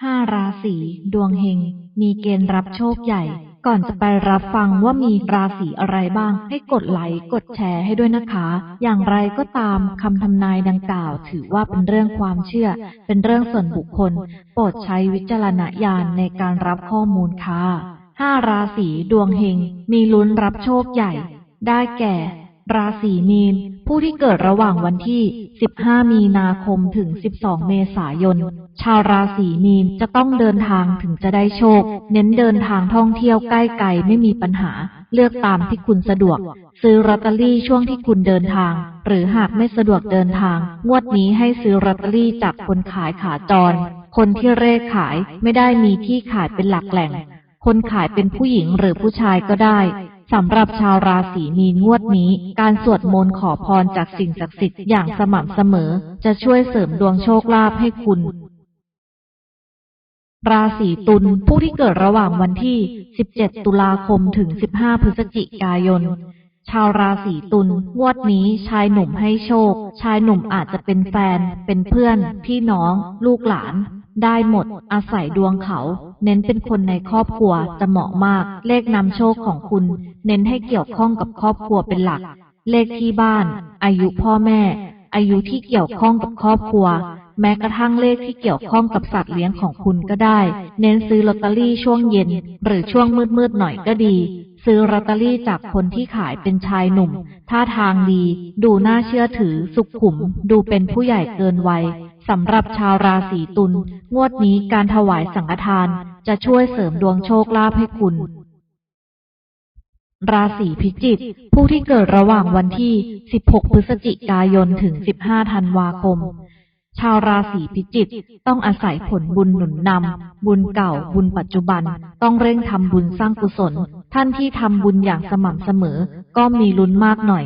ห้าราศีดวงเฮง มีเกณฑ์รับโชคใหญ่ ก่อนจะไปรับฟังว่ามีราศีอะไรบ้าง ให้กดไลค์กดแชร์ให้ด้วยนะคะ อย่างไรก็ตามคำทำนายดังกล่าว ถือว่าเป็นเรื่องความเชื่อ เป็นเรื่องส่วนบุคคล โปรดใช้วิจารณญาณในการรับข้อมูลค่ะห้าราศีดวงเฮง มีลุ้นรับโชคใหญ่ ได้แก่ ราศีมีน ผู้ที่เกิดระหว่างวันที่ 15 มีนาคมถึง 12 เมษายน ชาวราศีมีนจะต้องเดินทางถึงจะได้โชค เน้นเดินทางท่องเที่ยวใกล้ไกลไม่มีปัญหา เลือกตามที่คุณสะดวก ซื้อลอตเตอรี่ช่วงที่คุณเดินทาง หรือหากไม่สะดวกเดินทาง งวดนี้ให้ซื้อลอตเตอรี่จากคนขายขาจร คนที่เร่ขายไม่ได้มีที่ขายเป็นหลักแหล่ง คนขายเป็นผู้หญิงหรือผู้ชายก็ได้ สำหรับชาวราศีมีนงวดนี้ การสวดมนต์ขอพรจากสิ่งศักดิ์สิทธิ์อย่างสม่ำเสมอ จะช่วยเสริมดวงโชคลาภให้คุณ ราศีตุลผู้ที่เกิดระหว่างวันที่ 17 ตุลาคมถึง 15 พฤศจิกายน ชาวราศีตุลงวดนี้ชายหนุ่มให้โชค ชายหนุ่มอาจจะเป็นแฟน เป็นเพื่อน พี่น้อง ลูกหลานได้หมด อาศัยดวงเขา เน้นเป็นคนในครอบครัวจะเหมาะมาก เลขนำโชคของคุณ เน้นให้เกี่ยวข้องกับครอบครัวเป็นหลัก เลขที่บ้าน อายุพ่อแม่ อายุที่เกี่ยวข้องกับครอบครัว แม้กระทั่งเลขที่เกี่ยวข้องกับสัตว์เลี้ยงของคุณก็ได้ เน้นซื้อลอตเตอรี่ช่วงเย็น หรือช่วงมืดๆหน่อยก็ดี ซื้อลอตเตอรี่จากคนที่ขายเป็นชายหนุ่ม ท่าทางดี ดูน่าเชื่อถือ สุขุม ดูเป็นผู้ใหญ่เกินวัยสำหรับชาวราศีตุลงวดนี้การถวายสังฆทาน จะช่วยเสริมดวงโชคลาภให้คุณ ราศีพิจิกผู้ที่เกิดระหว่างวันที่ 16 พฤศจิกายนถึง 15 ธันวาคม ชาวราศีพิจิกต้องอาศัยผลบุญหนุนนำ บุญเก่า บุญปัจจุบัน ต้องเร่งทำบุญสร้างกุศล ท่านที่ทำบุญอย่างสม่ำเสมอ ก็มีลุ้นมากหน่อย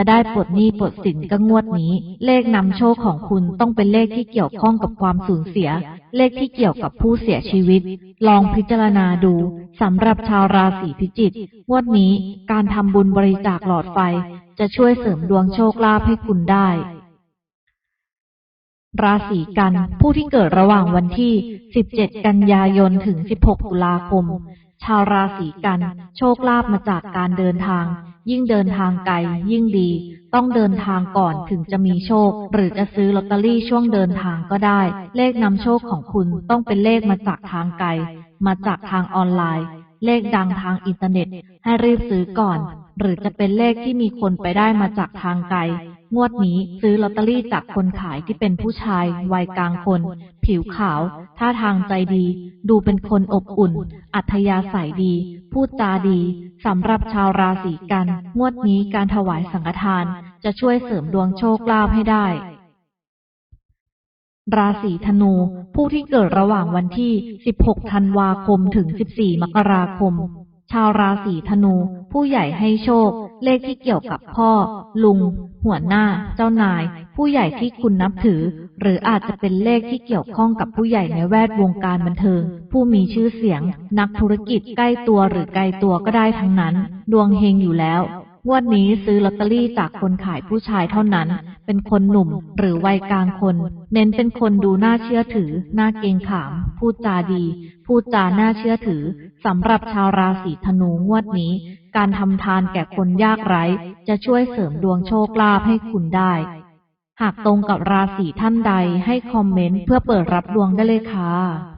จะได้ปลดหนี้ปลดสินก็งวดนี้ เลขนำโชคของคุณต้องเป็นเลขที่เกี่ยวข้องกับความสูญเสีย เลขที่เกี่ยวกับผู้เสียชีวิต ลองพิจารณาดูสำหรับชาวราศีพิจิกงวดนี้การทำบุญบริจาคหลอดไฟ จะช่วยเสริมดวงโชคลาภให้คุณได้ราศีกัน ผู้ที่เกิดระหว่างวันที่ 17 กันยายน ถึง 16 ตุลาคม ชาวราศีกัน โชคลาภมาจากการเดินทาง ยิ่งเดินทางไกลยิ่งดี ต้องเดินทางก่อนถึงจะมีโชค หรือจะซื้อลอตเตอรี่ช่วงเดินทางก็ได้ เลขนำโชคของคุณต้องเป็นเลขมาจากทางไกล มาจากทางออนไลน์ เลขดังทางอินเทอร์เน็ต ให้รีบซื้อก่อน หรือจะเป็นเลขที่มีคนไปได้มาจากทางไกล งวดนี้ซื้อลอตเตอรี่จากคนขายที่เป็นผู้ชาย วัยกลางคน ผิวขาว ท่าทางใจดี ดูเป็นคนอบอุ่น อัธยาศัยดี พูดจาดี สำหรับชาวราศีกัน งวดนี้การถวายสังฆทาน จะช่วยเสริมดวงโชคลาภให้ได้ราศีธนู ผู้ที่เกิดระหว่างวันที่ 16 ธันวาคม ถึง 14 มกราคม ชาวราศีธนู ผู้ใหญ่ให้โชค เลขที่เกี่ยวกับพ่อ ลุง หัวหน้า เจ้านาย ผู้ใหญ่ที่คุณนับถือ หรืออาจจะเป็นเลขที่เกี่ยวข้องกับผู้ใหญ่ในแวดวงการบันเทิง ผู้มีชื่อเสียง นักธุรกิจใกล้ตัวหรือไกลตัวก็ได้ทั้งนั้น ดวงเฮงอยู่แล้วงวดนี้ซื้อลอตเตอรี่จากคนขายผู้ชายเท่านั้น เป็นคนหนุ่มหรือวัยกลางคน เน้นเป็นคนดูน่าเชื่อถือ น่าเกรงขาม พูดจาดี พูดจาน่าเชื่อถือ สำหรับชาวราศีธนูงวดนี้ การทำทานแก่คนยากไร้ จะช่วยเสริมดวงโชคลาภให้คุณได้ หากตรงกับราศีท่านใดให้คอมเมนต์เพื่อเปิดรับดวงได้เลยค่ะ